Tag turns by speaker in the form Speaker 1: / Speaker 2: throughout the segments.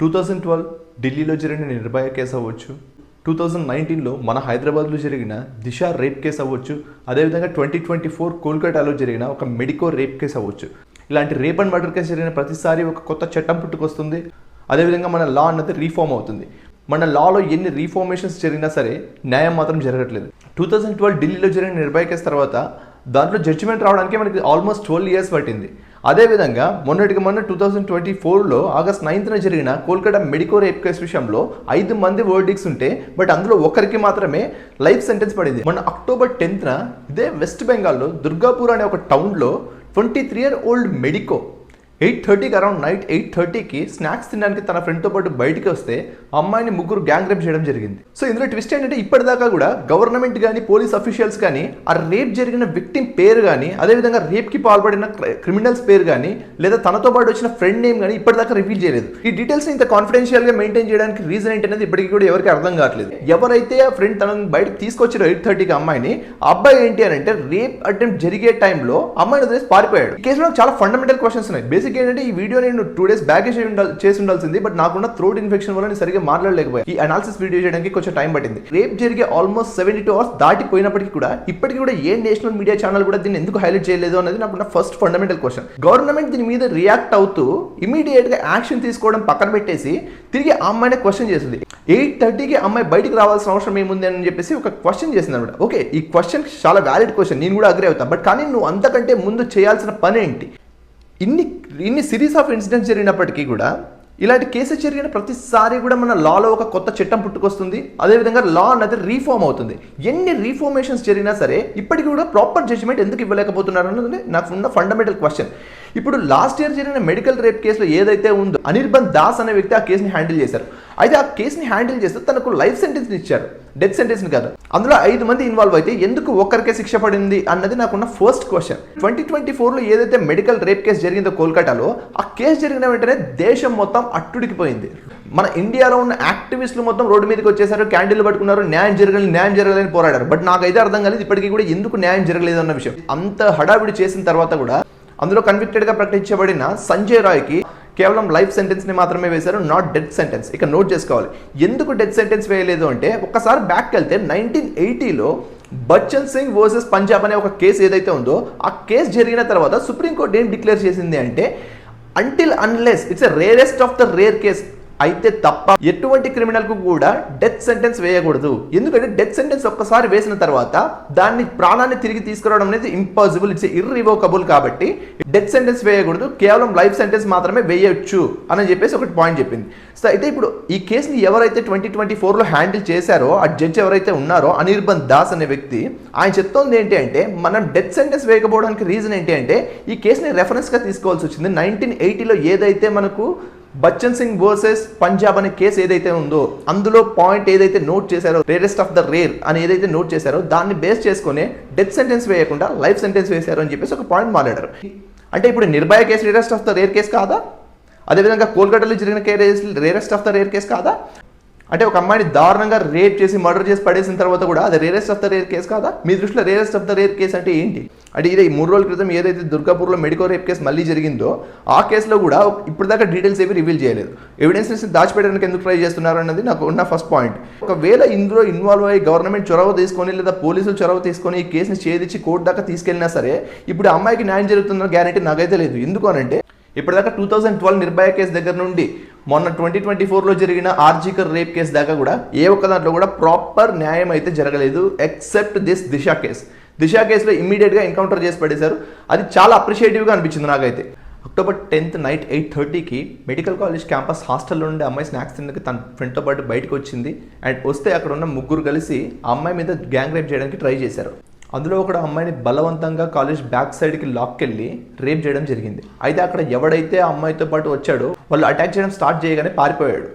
Speaker 1: Two thousand twelve ఢిల్లీలో జరిగిన Nirbhaya case అవ్వచ్చు. టూ థౌజండ్ నైన్టీన్లో మన హైదరాబాద్లో జరిగిన దిశ రేప్ కేసు అవ్వచ్చు. అదేవిధంగా ట్వంటీ ట్వంటీ ఫోర్ కోల్కతాలో జరిగిన ఒక మెడికో రేప్ కేసు అవ్వచ్చు. ఇలాంటి రేప్ అండ్ మర్డర్ కేసు జరిగిన ప్రతిసారి ఒక కొత్త చట్టం పుట్టుకొస్తుంది. అదేవిధంగా మన లా అన్నది రీఫార్మ్ అవుతుంది. మన లాలో ఎన్ని రీఫార్మేషన్స్ జరిగినా సరే న్యాయం మాత్రం జరగట్లేదు. టూ థౌజండ్ ట్వెల్వ్ ఢిల్లీలో జరిగిన నిర్భయ కేసు తర్వాత దాంట్లో జడ్జిమెంట్ రావడానికి మనకి ఆల్మోస్ట్ ట్వెల్వ్ ఇయర్స్ పట్టింది. అదేవిధంగా మొన్నటికి మొన్న టూ థౌజండ్ ట్వంటీ ఫోర్లో ఆగస్ట్ నైన్త్న జరిగిన కోల్కతా మెడికో రేప్ కేసు విషయంలో ఐదు మంది వర్డిక్స్ ఉంటే బట్ అందులో ఒకరికి మాత్రమే లైఫ్ సెంటెన్స్ పడింది. మొన్న అక్టోబర్ టెన్త్న ఇదే వెస్ట్ బెంగాల్లో దుర్గాపూర్ అనే ఒక టౌన్లో twenty three year old medico eight థర్టీకి అరౌండ్ నైట్ ఎయిట్ థర్టీకి స్నాక్స్ తినడానికి తన ఫ్రెండ్తో పాటు బయటికి వస్తే అమ్మాయిని ముగ్గురు గ్యాంగ్ రేప్ చేయడం జరిగింది. సో ఇందులో ట్విస్ట్ ఏంటంటే ఇప్పటిదాకా కూడా గవర్నమెంట్ కానీ పోలీస్ అఫీషియల్స్ కానీ ఆ రేప్ జరిగిన విక్టిమ్ పేరు కానీ అదేవిధంగా రేప్కి పాల్పడిన క్రిమినల్స్ పేరు కానీ లేదా తనతో పాటు వచ్చిన ఫ్రెండ్ నేమ్ కానీ ఇప్పటిదాకా రివీల్ చేయలేదు. ఈ డీటెయిల్స్ ఇంత కాన్ఫిడెన్షియల్గా మెయింటైన్ చేయడానికి రీజన్ ఏంటనేది ఇప్పటికీ కూడా ఎవరికి అర్థం కావట్లేదు. ఎవరైతే ఆ ఫ్రెండ్ తనని బయటకు తీసుకొచ్చారో ఎయిట్ థర్టీకి అమ్మాయిని అబ్బాయి ఏంటి అని అంటే రేప్ అటెంప్ట్ జరిగే టైంలో అమ్మాయిని వదిలేసి పారిపోయాడు. ఈ కేసులో చాలా ఫండమెంటల్ క్వశ్చన్స్ ఉన్నాయి. బేసిక్ ఏంటంటే ఈ వీడియో నేను టూ డేస్ బ్యాక్ చేసి ఉండాల్సింది బట్ నాకున్న థ్రోట్ ఇన్ఫెక్షన్ వల్ల నేను సరిగ్గా మాట్లాడలేకపోయా. ఈ అనాలిసిస్ వీడియో చేయడానికి కొంచెం టైం పట్టింది. రేప్ జరిగే ఆల్మోస్ట్ సెవెంటీ టూ అవర్స్ దాటిపోయినప్పటికీ కూడా ఇప్పటికీ కూడా ఏ నేషనల్ మీడియా ఛానల్ కూడా దీన్ని ఎందుకు హైలైట్ చేయలేదు అనేది నాకున్న ఫస్ట్ ఫండమెంటల్ క్వశ్చన్ గవర్నమెంట్ దీని మీద రియాక్ట్ అవుతూ ఇమీడియట్గా యాక్షన్ తీసుకోవడం పక్కన పెట్టేసి తిరిగి ఆ అమ్మాయిని క్వశ్చన్ చేసింది. ఎయిట్ థర్టీకి అమ్మాయి బయటికి రావాల్సిన అవసరం ఏముంది అని చెప్పేసి ఒక క్వశ్చన్ చేసింది అనమాట. ఓకే ఈ క్వశ్చన్ చాలా వ్యాలిడ్ క్వశ్చన్ నేను కూడా అగ్రి అవుతాను బట్ కానీ నువ్వు అంతకంటే ముందు చేయాల్సిన పని ఏంటి? ఇన్ని ఇన్ని సిరీస్ ఆఫ్ ఇన్సిడెంట్స్ జరిగినప్పటికీ కూడా ఇలాంటి కేసు జరిగిన ప్రతిసారి కూడా మన లాలో ఒక కొత్త చట్టం పుట్టుకొస్తుంది. అదేవిధంగా లా అన్నది రీఫార్మ్ అవుతుంది. ఎన్ని రీఫార్మేషన్స్ జరిగినా సరే ఇప్పటికీ కూడా ప్రాపర్ జడ్జిమెంట్ ఎందుకు ఇవ్వలేకపోతున్నారు అన్నది నాకు ఉన్న ఫండమెంటల్ క్వశ్చన్ ఇప్పుడు లాస్ట్ ఇయర్ జరిగిన మెడికల్ రేప్ కేసులో ఏదైతే ఉందో అనిర్బన్ దాస్ అనే వ్యక్తి ఆ కేసుని హ్యాండిల్ చేశారు. అయితే ఆ కేసుని హ్యాండిల్ చేస్తే తనకు లైఫ్ సెంటెన్స్ ఇచ్చారు. డెత్ సెంటెన్స్ కాదు. అందులో ఐదు మంది ఇన్వాల్వ్ అయితే ఎందుకు ఒక్కరికే శిక్ష పడింది అన్నది నాకున్న ఫస్ట్ క్వశ్చన్. ట్వంటీ ట్వంటీ ఫోర్లో ఏదైతే మెడికల్ రేప్ కేసు జరిగిందో కోల్కతాలో ఆ కేసు జరిగిన వెంటనే దేశం మొత్తం అట్టుడికిపోయింది. మన ఇండియాలో ఉన్న యాక్టివిస్టులు మొత్తం రోడ్డు మీదకి వచ్చేసారు క్యాండిల్ పట్టుకున్నారు న్యాయం జరగలేదు న్యాయం జరగలేని పోరాడారు. బట్ నాకైతే అర్థం కాలేదు ఇప్పటికీ కూడా ఎందుకు న్యాయం జరగలేదు అన్న విషయం. అంత హడావిడి చేసిన తర్వాత కూడా అందులో కన్విక్టెడ్గా ప్రకటించబడిన సంజయ్ రాయ్కి కేవలం లైఫ్ సెంటెన్స్ని మాత్రమే వేశారు నాట్ డెత్ సెంటెన్స్ ఇక నోట్ చేసుకోవాలి. ఎందుకు డెత్ సెంటెన్స్ వేయలేదు అంటే ఒకసారి బ్యాక్ వెళ్తే నైన్టీన్ ఎయిటీలో బచ్చన్ సింగ్ వర్సెస్ పంజాబ్ అనే ఒక కేసు ఏదైతే ఉందో ఆ కేసు జరిగిన తర్వాత సుప్రీంకోర్టు ఏం డిక్లేర్ చేసింది అంటే until unless it's a rarest of the rare case అయితే తప్ప ఎటువంటి క్రిమినల్కు కూడా డెత్ సెంటెన్స్ వేయకూడదు. ఎందుకంటే డెత్ సెంటెన్స్ ఒక్కసారి వేసిన తర్వాత దాన్ని ప్రాణాన్ని తిరిగి తీసుకురావడం అనేది ఇంపాసిబుల్ ఇట్స్ ఇర్రివోకబుల్ కాబట్టి డెత్ సెంటెన్స్ వేయకూడదు కేవలం లైఫ్ సెంటెన్స్ మాత్రమే వేయొచ్చు అని చెప్పేసి ఒకటి పాయింట్ చెప్పింది. సో అయితే ఇప్పుడు ఈ కేసుని ఎవరైతే ట్వంటీ ట్వంటీ ఫోర్లో హ్యాండిల్ చేశారో ఆ జడ్జ్ ఎవరైతే ఉన్నారో అనిర్బన్ దాస్ అనే వ్యక్తి ఆయన చెప్తోంది ఏంటి అంటే మనం డెత్ సెంటెన్స్ వేయకపోవడానికి రీజన్ ఏంటి అంటే ఈ కేసుని రెఫరెన్స్గా తీసుకోవాల్సి వచ్చింది. నైన్టీన్ ఎయిటీలో ఏదైతే మనకు బచ్చన్ సింగ్ వర్సెస్ పంజాబ్ అనే కేసు ఏదైతే ఉందో అందులో పాయింట్ ఏదైతే నోట్ చేశారో రేరెస్ట్ ఆఫ్ ద రేర్ అని ఏదైతే నోట్ చేశారో దాన్ని బేస్ చేసుకుని డెత్ సెంటెన్స్ వేయకుండా లైఫ్ సెంటెన్స్ వేశారు అని చెప్పేసి ఒక పాయింట్ మాట్లాడారు. అంటే ఇప్పుడు Nirbhaya case rarest of the rare case కాదా? అదేవిధంగా కోల్కతాలో జరిగిన case rarest of the rare case కాదా? అంటే ఒక అమ్మాయిని దారుణంగా రేప్ చేసి మర్డర్ చేసి పడేసిన తర్వాత కూడా అది rarest of the rare case కాదా? మీ దృష్టిలో rarest of the rare case అంటే ఏంటి? అంటే ఇది మూడు రోజుల క్రితం ఏదైతే దుర్గాపూర్లో మెడికో రేప్ కేసు మళ్ళీ జరిగిందో ఆ కేసులో కూడా ఇప్పటిదాకా డీటెయిల్స్ ఏవి రివీల్ చేయలేదు. ఎవిడెన్సెస్ దాచిపెట్టడానికి ఎందుకు ట్రై చేస్తున్నారు అన్నది నాకు ఉన్న ఫస్ట్ పాయింట్ ఒకవేళ ఇందులో ఇన్వాల్వ్ అయ్యి గవర్నమెంట్ చొరవ తీసుకొని లేదా పోలీసులు చొరవ తీసుకొని ఈ కేసుని చేదిచ్చి కోర్టు దాకా తీసుకెళ్ళినా సరే ఇప్పుడు అమ్మాయికి న్యాయం జరుగుతుందన్న గ్యారంటీ నాకైతే లేదు. ఎందుకు అనంటే ఇప్పటిదాకా two thousand twelve Nirbhaya case దగ్గర నుండి మొన్న ట్వంటీ ట్వంటీ ఫోర్లో జరిగిన ఆర్జికర్ రేప్ కేసు దాకా కూడా ఏ ఒక్క దాంట్లో కూడా ప్రాపర్ న్యాయం అయితే జరగలేదు except this Disha case. Disha కేసులో ఇమ్మీడియట్గా ఎన్కౌంటర్ చేసి పడేశారు. అది చాలా అప్రిషియేటివ్గా అనిపించింది నాకైతే. అక్టోబర్ టెన్త్ నైట్ ఎయిట్ థర్టీకి మెడికల్ కాలేజ్ క్యాంపస్ హాస్టల్లో ఉండే అమ్మాయి స్నాక్స్ తిన్నకి తన ఫ్రెండ్తో పాటు బయటకు వచ్చింది. అండ్ వస్తే అక్కడ ఉన్న ముగ్గురు కలిసి ఆ అమ్మాయి మీద గ్యాంగ్ రేప్ చేయడానికి ట్రై చేశారు. అందులో ఒకడు అమ్మాయిని బలవంతంగా కాలేజ్ బ్యాక్ సైడ్కి లాక్కెళ్ళి రేప్ చేయడం జరిగింది. అయితే అక్కడ ఎవడైతే ఆ అమ్మాయితో పాటు వచ్చాడో వాళ్ళు అటాక్ చేయడం స్టార్ట్ చేయగానే పారిపోయాడు.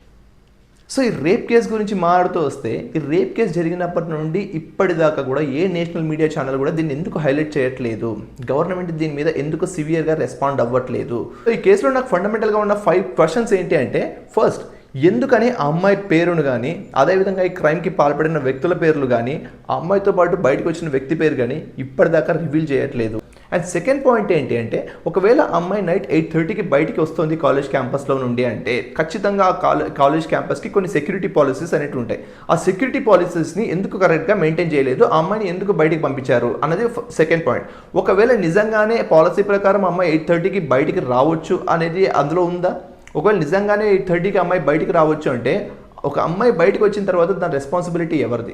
Speaker 1: సో ఈ రేప్ కేసు గురించి మాట్లాడుతూ వస్తే ఈ రేప్ కేసు జరిగినప్పటి నుండి ఇప్పటిదాకా కూడా ఏ నేషనల్ మీడియా ఛానల్ కూడా దీన్ని ఎందుకు హైలైట్ చేయట్లేదు? గవర్నమెంట్ దీని మీద ఎందుకు సివియర్గా రెస్పాండ్ అవ్వట్లేదు? సో ఈ కేసులో నాకు ఫండమెంటల్గా ఉన్న ఫైవ్ క్వశ్చన్స్ ఏంటి అంటే ఫస్ట్ ఎందుకని ఆ అమ్మాయి పేరును కానీ అదేవిధంగా ఈ క్రైమ్కి పాల్పడిన వ్యక్తుల పేర్లు కానీ ఆ అమ్మాయితో పాటు బయటకు వచ్చిన వ్యక్తి పేరు కానీ ఇప్పటిదాకా రివీల్ చేయట్లేదు. అండ్ సెకండ్ పాయింట్ ఏంటి అంటే ఒకవేళ అమ్మాయి నైట్ ఎయిట్ థర్టీకి బయటికి వస్తుంది కాలేజ్ క్యాంపస్లో నుండి అంటే ఖచ్చితంగా ఆ కాలేజ్ కాలేజ్ క్యాంపస్కి కొన్ని సెక్యూరిటీ పాలసీస్ అనేవి ఉంటాయి. ఆ సెక్యూరిటీ పాలసీస్ని ఎందుకు కరెక్ట్గా మెయింటైన్ చేయలేదు? ఆ అమ్మాయిని ఎందుకు బయటికి పంపించారు? అన్నది సెకండ్ పాయింట్ ఒకవేళ నిజంగానే పాలసీ ప్రకారం అమ్మాయి ఎయిట్ థర్టీకి బయటికి రావచ్చు అనేది అందులో ఉందా? ఒకవేళ నిజంగానే ఈ థర్టీకి అమ్మాయి బయటికి రావచ్చు అంటే ఒక అమ్మాయి బయటకు వచ్చిన తర్వాత దాని రెస్పాన్సిబిలిటీ ఎవరిది?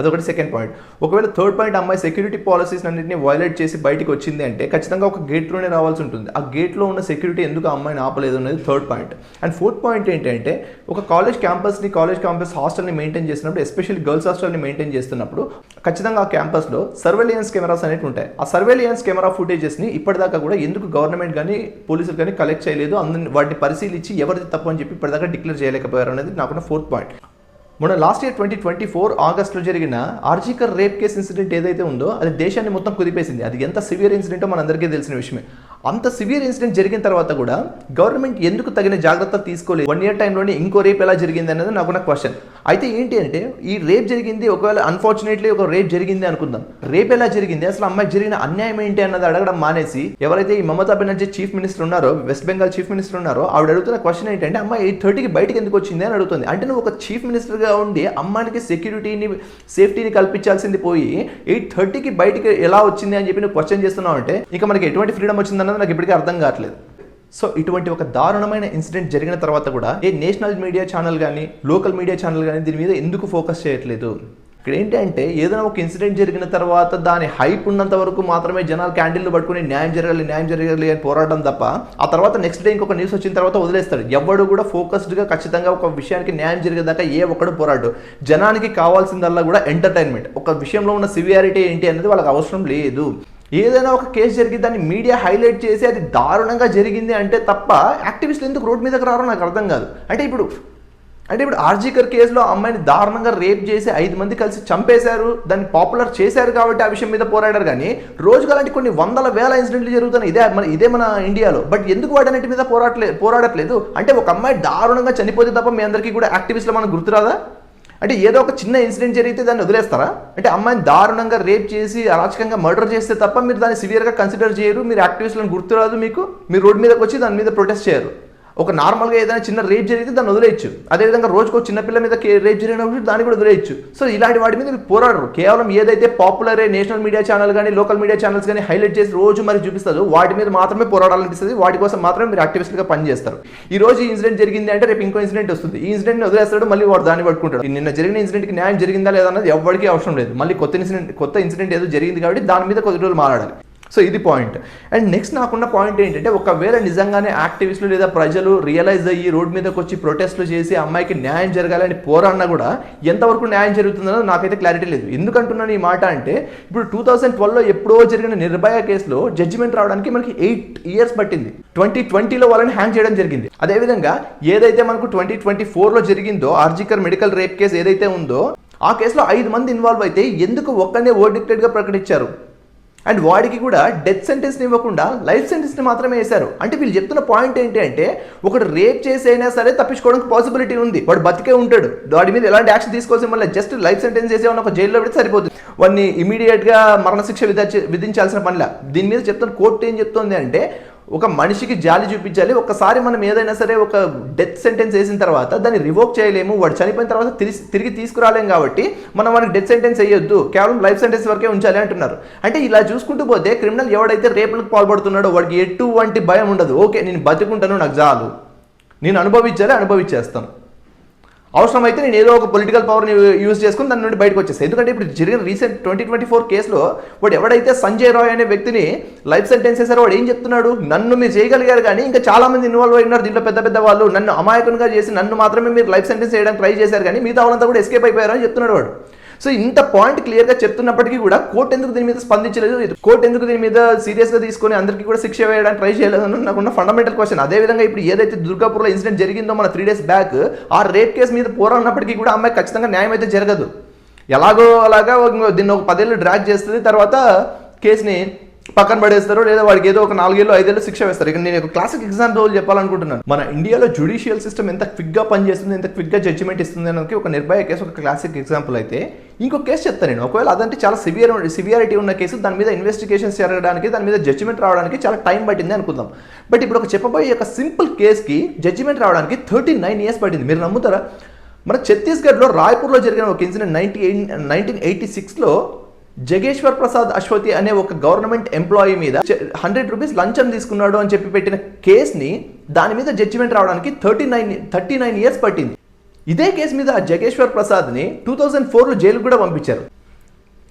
Speaker 1: అదొకటి సెకండ్ పాయింట్ ఒకవేళ థర్డ్ పాయింట్ అమ్మాయి సెక్యూరిటీ పాలసీస్ అన్నింటినీ వైలేట్ చేసి బయటికి వచ్చింది అంటే ఖచ్చితంగా ఒక గేట్లోనే రావాల్సి ఉంటుంది. ఆ గేట్లో ఉన్న సెక్యూరిటీ ఎందుకు ఆ అమ్మాయిని ఆపలేదు అనేది third point and fourth point ఏంటంటే ఒక కాలేజ్ క్యాంపస్ని కాలేజ్ క్యాంపస్ హాస్టల్ని మెయింటైన్ చేసినప్పుడు ఎస్పెషల్లీ గర్ల్స్ హాస్టల్ని మెయింటైన్ చేస్తున్నప్పుడు ఖచ్చితంగా ఆ క్యాంపస్లో సర్వేలియన్స్ కెమెరాస్ అనేవి ఉంటాయి. ఆ సర్వేలియన్స్ కెమెరా ఫుటేజెస్ని ఇప్పటిదాకా కూడా ఎందుకు గవర్నమెంట్ కానీ పోలీసులు కానీ కలెక్ట్ చేయలేదు అందరిని వాటిని పరిశీలించి ఎవరిది తప్పు అని చెప్పి ఇప్పటిదాకా డిక్లేర్ చేయలేకపోయారు అనేది నాకున్న ఫోర్త్ పాయింట్ మొన్న last year twenty twenty four ఆగస్ట్లో జరిగిన ఆర్జికర్ రేప్ కేస్ ఇన్సిడెంట్ ఏదైతే ఉందో అది దేశాన్ని మొత్తం కుదిపేసింది. అది ఎంత సివియర్ ఇన్సిడెంటో మనందరికీ తెలిసిన విషయమే. అంత సివియర్ ఇన్సిడెంట్ జరిగిన తర్వాత కూడా గవర్నమెంట్ ఎందుకు తగిన జాగ్రత్తలు తీసుకోలేదు? వన్ ఇయర్ టైంలోనే ఇంకో రేప్ ఎలా జరిగింది అనేది నాకున్న క్వశ్చన్ అయితే ఏంటి అంటే ఈ రేప్ జరిగింది ఒకవేళ అన్ఫార్చునేట్లీ ఒక రేప్ జరిగింది అనుకుందాం. రేప్ ఎలా జరిగింది? అసలు అమ్మాయికి జరిగిన అన్యాయం ఏంటి అన్నది అడగడం మానేసి ఎవరైతే ఈ మమతా బెనర్జీ చీఫ్ మినిస్టర్ ఉన్నారో వెస్ట్ బెంగాల్ చీఫ్ మినిస్టర్ ఉన్నారో ఆవిడ అడుగుతున్న క్వశ్చన్ ఏంటంటే అమ్మాయి ఎయిట్ థర్టీకి బయటకి ఎందుకు వచ్చింది? అని అడుగుతుంది. అంటే నువ్వు ఒక చీఫ్ మినిస్టర్గా ఉండి అమ్మాయికి సెక్యూరిటీని సేఫ్టీని కల్పించాల్సింది పోయి ఎయిట్ థర్టీకి బయటికి ఎలా వచ్చింది? అని చెప్పి నువ్వు క్వశ్చన్ చేస్తున్నావు అంటే ఇంకా మనకి ఎటువంటి ఫ్రీడమ్ వచ్చిందన్నది నాకు ఇప్పటికీ అర్థం కావట్లేదు. సో ఇటువంటి ఒక దారుణమైన ఇన్సిడెంట్ జరిగిన తర్వాత కూడా ఏ నేషనల్ మీడియా ఛానల్ కానీ లోకల్ మీడియా ఛానల్ కానీ దీని మీద ఎందుకు ఫోకస్ చేయట్లేదు? ఇక్కడ ఏంటంటే ఏదైనా ఒక ఇన్సిడెంట్ జరిగిన తర్వాత దాని హైప్ ఉన్నంత వరకు మాత్రమే జనాలు క్యాండిల్లు పట్టుకుని న్యాయం జరగాలి న్యాయం జరగాలి అని పోరాటం తప్ప ఆ తర్వాత నెక్స్ట్ డే ఇంకొక న్యూస్ వచ్చిన తర్వాత వదిలేస్తాడు. ఎవడు కూడా ఫోకస్డ్గా ఖచ్చితంగా ఒక విషయానికి న్యాయం జరిగేదాకా ఏ ఒక్కడు పోరాడు. జనానికి కావాల్సిందల్లా కూడా ఎంటర్టైన్మెంట్. ఒక విషయంలో ఉన్న సివియారిటీ ఏంటి అనేది వాళ్ళకి అవసరం లేదు. ఏదైనా ఒక కేసు జరిగి దాన్ని మీడియా హైలైట్ చేసి అది దారుణంగా జరిగింది అంటే తప్ప యాక్టివిస్టులు ఎందుకు రోడ్ మీదకి రారో నాకు అర్థం కాదు. అంటే ఇప్పుడు అంటే ఇప్పుడు ఆర్జీకర్ కేసులో అమ్మాయిని దారుణంగా రేప్ చేసి ఐదు మంది కలిసి చంపేశారు దాన్ని పాపులర్ చేశారు కాబట్టి ఆ విషయం మీద పోరాడారు కానీ రోజుగా అలాంటి కొన్ని వందల వేల ఇన్సిడెంట్లు జరుగుతున్నాయి. ఇదే మన ఇదే మన ఇండియాలో. బట్ ఎందుకు వాటన్నిటి మీద పోరాటలే పోరాడట్లేదు? అంటే ఒక అమ్మాయి దారుణంగా చనిపోతే తప్ప మీ అందరికీ కూడా యాక్టివిస్టులు మనకు గుర్తురాదా అంటే ఏదో ఒక చిన్న ఇన్సిడెంట్ జరిగితే దాన్ని వదిలేస్తారా? అంటే అమ్మాయిని దారుణంగా రేప్ చేసి అరాచకంగా మర్డర్ చేస్తే తప్ప మీరు దాన్ని సివియర్గా కన్సిడర్ చేయరు మీరు యాక్టివిస్టులను గుర్తురాదు మీకు మీరు రోడ్ మీదకి వచ్చి దాని మీద ప్రొటెస్ట్ చేయరు. ఒక నార్మల్గా ఏదైనా చిన్న రేప్ జరిగితే దాన్ని వదిలేయచ్చు. అదేవిధంగా రోజుకు చిన్నపిల్ల మీద రేప్ జరిగినప్పుడు దాన్ని కూడా వదిలేయచ్చు. సో ఇలాంటి వాటి మీద పోరాడరు. కేవలం ఏదైతే పాపులర్ నేషనల్ మీడియా ఛానల్ కానీ లోకల్ మీడియా ఛానల్స్ కానీ హైలైట్ చేసి రోజు మరి చూపిస్తారు వాటి మీద మాత్రమే పోరాడాలనిపిస్తుంది. వాటి కోసం మాత్రమే మీరు యాక్టివిస్ట్గా పనిచేస్తారు. ఈ రోజు ఈ ఇన్సిడెంట్ జరిగింది అంటే రేపు ఇంకో ఇన్సిడెంట్ వస్తుంది. ఈ ఇన్సిడెంట్ వదిలేస్తాడు మళ్ళీ వాడు దాన్ని పట్టుకుంటాడు. నిన్న జరిగిన ఇన్సిడెంట్కి న్యాయం జరిగిందా లేదా అన్నది ఎవరికి అవసరం లేదు. మళ్ళీ కొత్త ఇన్సిడెంట్ కొత్త ఇన్సిడెంట్ ఏదో జరిగింది కాబట్టి దాని మీద కొద్ది రోజులు మాట్లాడాలి సో ఇది పాయింట్ అండ్ నెక్స్ట్ నాకున్న పాయింట్ ఏంటంటే ఒకవేళ నిజంగానే యాక్టివిస్టులు లేదా ప్రజలు రియలైజ్ అయ్యి రోడ్ మీదకి వచ్చి ప్రొటెస్ట్లు చేసి అమ్మాయికి న్యాయం జరగాలని పోరాడినా కూడా ఎంతవరకు న్యాయం జరుగుతుందో నాకైతే క్లారిటీ లేదు. ఎందుకంటున్నాను ఈ మాట అంటే ఇప్పుడు టూ థౌసండ్ ట్వెల్వ్లో ఎప్పుడో జరిగిన నిర్భయ కేసులో జడ్జిమెంట్ రావడానికి మనకి ఎయిట్ ఇయర్స్ పట్టింది. ట్వంటీ ట్వంటీలో వాళ్ళని హ్యాంగ్ చేయడం జరిగింది. అదేవిధంగా ఏదైతే మనకు ట్వంటీ ట్వంటీ ఫోర్లో జరిగిందో ఆర్జికర్ మెడికల్ రేప్ కేసు ఏదైతే ఉందో ఆ కేసులో ఐదు మంది ఇన్వాల్వ్ అయితే ఎందుకు ఒక్కనే ఓడిక్టెడ్గా ప్రకటించారు? అండ్ వాడికి కూడా డెత్ సెంటెన్స్ని ఇవ్వకుండా లైఫ్ సెంటెన్స్ని మాత్రమే వేశారు. అంటే వీళ్ళు చెప్తున్న పాయింట్ ఏంటి అంటే ఒకడు రేప్ చేసి అయినా సరే తప్పించుకోవడానికి పాసిబిలిటీ ఉంది. వాడు బతికే ఉంటాడు. వాడి మీద ఎలాంటి యాక్షన్ తీసుకోవాల్సిన మళ్ళీ జస్ట్ లైఫ్ సెంటెన్స్ చేసే ఉన్న ఒక జైల్లో పెడితే సరిపోతుంది. వాడిని ఇమీడియట్గా మరణశిక్ష విధించాల్సిన పనిలా దీని మీద చెప్తున్న కోర్టు ఏం చెప్తుంది అంటే ఒక మనిషికి జాలి చూపించాలి ఒకసారి మనం ఏదైనా సరే ఒక డెత్ సెంటెన్స్ వేసిన తర్వాత దాన్ని రివోక్ చేయలేము వాడు చనిపోయిన తర్వాత తిరిగి తిరిగి తీసుకురాలేం కాబట్టి మనం వాడికి డెత్ సెంటెన్స్ వేయొద్దు కేవలం లైఫ్ సెంటెన్స్ వరకే ఉంచాలి అంటున్నారు. అంటే ఇలా చూసుకుంటూ పోతే క్రిమినల్ ఎవడైతే రేపులకు పాల్పడుతున్నాడో వాడికి ఎటువంటి భయం ఉండదు. ఓకే నేను బతుకుంటాను నాకు చాలు. నేను అనుభవించాలి అనుభవించేస్తాను. అవసరమైతే నేను ఏదో ఒక పొలిటికల్ పవర్ని యూజ్ చేసుకుని దాని నుండి బయటకు వచ్చేస్తాను ఎందుకంటే ఇప్పుడు జరిగిన రీసెంట్ ట్వంటీ ట్వంటీ ఫోర్ కేసులో వాడు ఎవడైతే సంజయ్ రాయ్ అనే వ్యక్తిని లైఫ్ సెంటెన్స్ చేశారో వాడు ఏం చెప్తున్నాడు? నన్ను మీరు చేయగలిగారు కానీ ఇంకా చాలా మంది ఇన్వాల్వ్ అయినారు దీంట్లో పెద్ద పెద్ద వాళ్ళు నన్ను అమాయకునిగా చేసి నన్ను మాత్రమే మీరు లైఫ్ సెంటెన్స్ చేయడానికి ట్రై చేశారు కానీ మిగతా వాళ్ళంతా కూడా ఎస్కేప్ అయిపోయారు అని చెప్తున్నాడు వాడు. సో ఇంత పాయింట్ క్లియర్గా చెప్తున్నప్పటికీ కూడా కోర్టు ఎందుకు దీని మీద స్పందించలేదు? కోర్టు ఎందుకు దీని మీద సీరియస్గా తీసుకొని అందరికీ కూడా శిక్ష వేయడానికి ట్రై చేయలేదు నాకు నాకున్న ఫండమెంటల్ క్వశ్చన్ అదేవిధంగా ఇప్పుడు ఏదైతే దుర్గాపూర్లో ఇన్సిడెంట్ జరిగిందో మన త్రీ డేస్ బ్యాక్ ఆ రేప్ కేసు మీద పోరాడినప్పటికీ కూడా అమ్మాయి ఖచ్చితంగా న్యాయం అయితే జరగదు. ఎలాగో అలాగా దీన్ని ఒక పదేళ్ళు డ్రాక్ చేస్తుంది తర్వాత కేసుని పక్కన పడేస్తారు లేదా వాడికి ఏదో ఒక నాలుగేళ్ళు ఐదేళ్ళు శిక్ష వేస్తారు. ఇక నేను ఒక క్లాసిక్ ఎగ్జాంపుల్ చెప్పాలనుకుంటున్నాను. మన ఇండియాలో జుడిషియల్ సిస్టమ్ ఎంత క్విక్గా పనిచేస్తుంది ఎంత క్విక్గా జడ్జిమెంట్ ఇస్తుంది అనేది ఒక నిర్భయ కేసు ఒక క్లాసిక్ ఎగ్జాంపుల్ అయితే ఇంకో కేసు చెప్తాను నేను. ఒకవేళ అదంటే చాలా సివియర్ సివియారిటీ ఉన్న కేసు దాని మీద ఇన్వెస్టిగేషన్స్ జరగడానికి దాని మీద జడ్జిమెంట్ రావడానికి చాలా టైం పట్టింది అనుకుందాం. బట్ ఇప్పుడు ఒక చెప్పబోయే ఒక సింపుల్ కేసుకి జడ్జిమెంట్ రావడానికి థర్టీ నైన్ ఇయర్స్ పట్టింది. మీరు నమ్ముతారా? మన ఛత్తీస్గఢ్లో రాయ్పూర్లో జరిగిన ఒక incident ninety eight nineteen eighty సిక్స్లో జగేశ్వర్ ప్రసాద్ అశ్వతి అనే ఒక గవర్నమెంట్ ఎంప్లాయీ మీద హండ్రెడ్ రూపీస్ లంచం తీసుకున్నాడు అని చెప్పి పెట్టిన కేసుని దాని మీద జడ్జిమెంట్ రావడానికి thirty nine thirty nine years పట్టింది. ఇదే కేసు మీద జగేశ్వర్ ప్రసాద్ని టూ థౌజండ్ ఫోర్లో జైలుకు కూడా పంపించారు.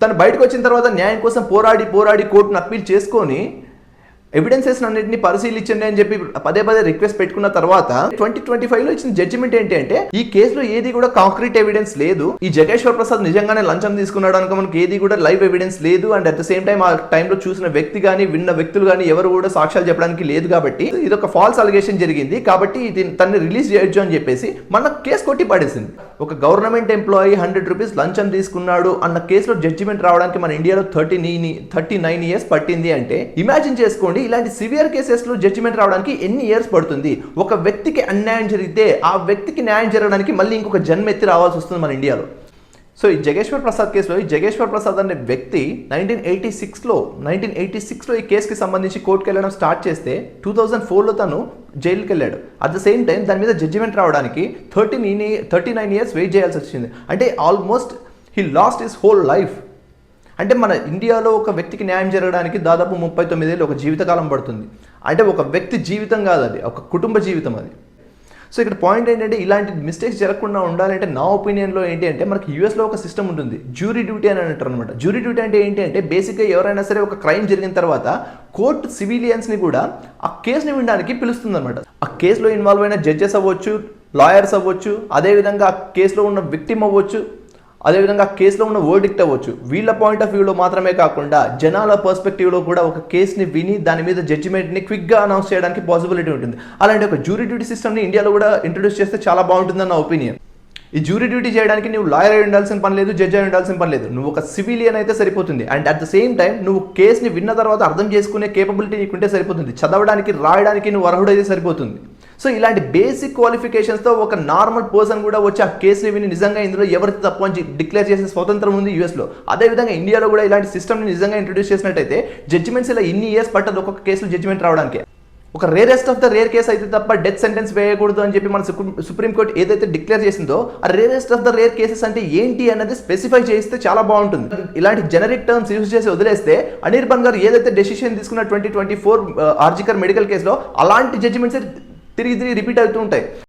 Speaker 1: తను బయటకు వచ్చిన తర్వాత న్యాయం కోసం పోరాడి పోరాడి కోర్టును అప్పీల్ చేసుకొని ఎవిడెన్సెస్ అన్నింటినీ పరిశీలించండి అని చెప్పి పదే పదే రిక్వెస్ట్ పెట్టుకున్న తర్వాత ట్వంటీ ట్వంటీ ఫైవ్లో ఇచ్చిన జడ్జిమెంట్ ఏంటి అంటే ఈ కేసులో ఏది కూడా కాంక్రీట్ ఎవిడెన్స్ లేదు. ఈ జగేశ్వర్ ప్రసాద్ నిజంగానే లంచం తీసుకున్నాడు అనుకో మనకి ఏది కూడా లైవ్ ఎవిడెన్స్ లేదు. And at the same time ఆ టైంలో చూసిన వ్యక్తి కానీ విన్న వ్యక్తులు కానీ ఎవరు కూడా సాక్ష్యాలు చెప్పడానికి లేదు కాబట్టి ఇది ఒక ఫాల్స్ అలిగేషన్ జరిగింది. కాబట్టి ఇది తన్ని రిలీజ్ చేయొచ్చు అని చెప్పేసి మన కేసు కొట్టి పడేసింది. ఒక గవర్నమెంట్ ఎంప్లాయీ హండ్రెడ్ రూపీస్ లంచం తీసుకున్నాడు అన్న కేసులో జడ్జిమెంట్ రావడానికి మన ఇండియాలో థర్టీ థర్టీ నైన్ ఇయర్స్ పట్టింది అంటే ఇమాజిన్ చేసుకోండి ఇలాంటి సివియర్ కేసెస్లో జడ్జిమెంట్ రావడానికి ఎన్ని ఇయర్స్ పడుతుంది? ఒక వ్యక్తికి అన్యాయం జరిగితే ఆ వ్యక్తికి న్యాయం జరగడానికి మళ్ళీ ఇంకొక జన్మ ఎత్తి రావాల్సి వస్తుంది మన ఇండియాలో సో ఈ జగేశ్వర్ ప్రసాద్ కేసులో ఈ జగేశ్వర్ ప్రసాద్ అనే వ్యక్తి నైన్టీన్ ఎయిటీ సిక్స్లో నైన్టీన్ ఎయిటీ సిక్స్లో ఈ కేసుకి సంబంధించి కోర్టుకి వెళ్ళడం స్టార్ట్ చేస్తే టూ థౌజండ్ ఫోర్లో తను జైలుకి వెళ్ళాడు. అట్ ద సేమ్ టైం దాని మీద జడ్జిమెంట్ రావడానికి thirteen thirty nine years wait చేయాల్సి వచ్చింది. అంటే almost he lost his whole life అంటే మన ఇండియాలో ఒక వ్యక్తికి న్యాయం జరగడానికి దాదాపు ముప్పై తొమ్మిదేళ్ళు ఒక జీవితకాలం పడుతుంది. అంటే ఒక వ్యక్తి జీవితం కాదు అది ఒక కుటుంబ జీవితం అది. సో ఇక్కడ పాయింట్ ఏంటంటే ఇలాంటి మిస్టేక్స్ జరగకుండా ఉండాలంటే నా ఒపీనియన్లో ఏంటి అంటే మనకి యూఎస్లో ఒక సిస్టమ్ ఉంటుంది. జ్యూరీ డ్యూటీ అని అంటారు అనమాట జ్యూరీ డ్యూటీ అంటే ఏంటి అంటే బేసిక్గా ఎవరైనా సరే ఒక క్రైమ్ జరిగిన తర్వాత కోర్టు సివిలియన్స్ని కూడా ఆ కేసుని వినడానికి పిలుస్తుంది అనమాట ఆ కేసులో ఇన్వాల్వ్ అయిన జడ్జెస్ అవ్వచ్చు లాయర్స్ అవ్వచ్చు అదేవిధంగా ఆ కేసులో ఉన్న విక్టిమ్ అవ్వచ్చు అదేవిధంగా కేసులో ఉన్న వర్డిక్ట్ అవ్వచ్చు. వీళ్ళ పాయింట్ ఆఫ్ వ్యూలో మాత్రమే కాకుండా జనాల పర్స్పెక్టివ్లో కూడా ఒక కేసుని విని దాని మీద జడ్జిమెంట్ని క్విక్గా అనౌన్స్ చేయడానికి పాసిబిలిటీ ఉంటుంది. అలాంటి ఒక జ్యూరీ డ్యూటీ సిస్టమ్ని ఇండియాలో కూడా ఇంట్రొడ్యూస్ చేస్తే చాలా బాగుంటుందన్న నా ఒపీనియన్ ఈ జ్యూరీ డ్యూటీ చేయడానికి నువ్వు లాయర్ అయి ఉండాల్సిన పని లేదు జడ్జ్ అయి ఉండాల్సిన పని లేదు. నువ్వు ఒక సివిలియన్ అయితే సరిపోతుంది. And at the same time నువ్వు కేసుని విన్న తర్వాత అర్థం చేసుకునే కేపబిలిటీ నీకుంటే సరిపోతుంది. చదవడానికి రాయడానికి నువ్వు అర్హుడైతే సరిపోతుంది. సో ఇలాంటి బేసిక్ క్వాలిఫికేషన్స్తో ఒక నార్మల్ పర్సన్ కూడా వచ్చి ఆ కేసుని విని నిజంగా ఇందులో ఎవరికి తప్పు అని డిక్లేర్ చేసే స్వతంత్రం ఉంది యూఎస్లో అదేవిధంగా ఇండియాలో కూడా ఇలాంటి సిస్టమ్ని నిజంగా ఇంట్రొడ్యూస్ చేసినట్టయితే జడ్జిమెంట్స్ ఇలా ఇన్ని ఇయర్స్ పట్టదు ఒక్కొక్క కేసులో జడ్జిమెంట్ రావడానికి. ఒక rarest of the rare case అయితే తప్ప డెత్ సెంటెన్స్ వేయకూడదు అని చెప్పి మన సుప్రీంకోర్టు ఏదైతే డిక్లేర్ చేసిందో ఆ rarest of the rare cases అంటే ఏంటి అనేది స్పెసిఫై చేస్తే చాలా బాగుంటుంది. ఇలాంటి జనరిక్ టర్మ్స్ యూజ్ చేసి వదిలేస్తే అనిర్బన్ గారు ఏదైతే డెసిషన్ తీసుకున్న twenty twenty four RG Kar medical కేసులో అలాంటి జడ్జిమెంట్స్ తిరిగి తిరిగి రిపీట్ అవుతూ ఉంటాయి.